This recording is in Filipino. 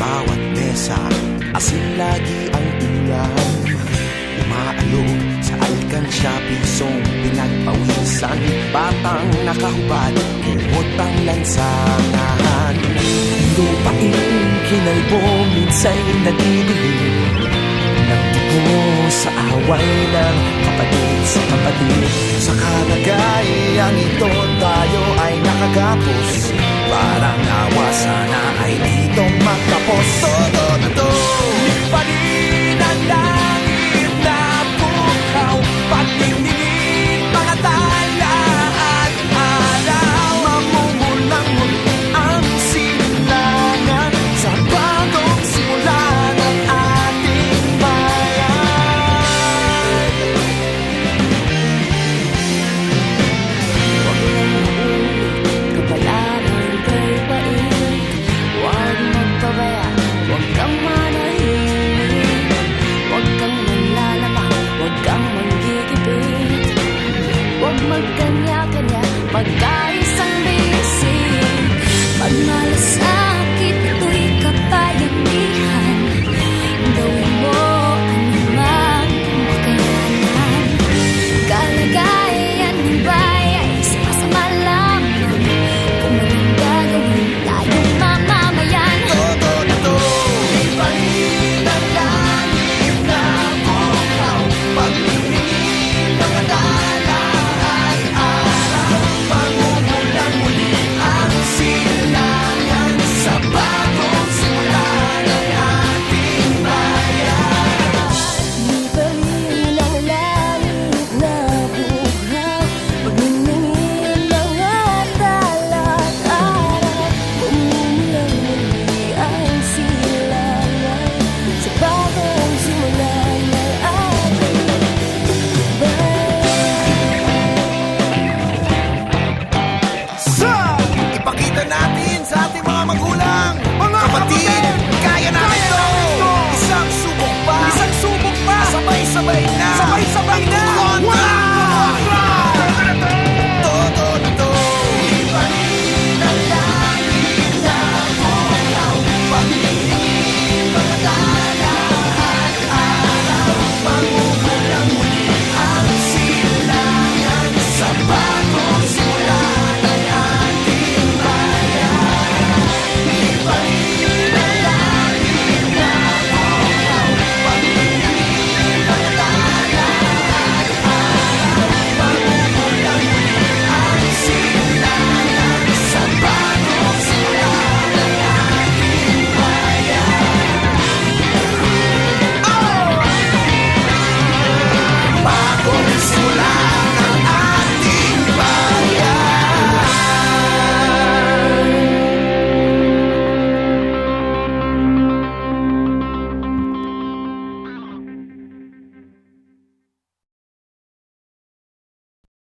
bawat mesa, asin lagi ang ulam Umaalog sa alkansya, pisong pinagpawisan Batang nakahubad, kumot ang lansangan Lupain kinalbo, minsa'y nadidilim ng dugo sa away ng kapatid sa kapatid Sa kalagayang ito tayo ay nakagapos. Parang awa sana ay dito magkanya-kanya, magkanya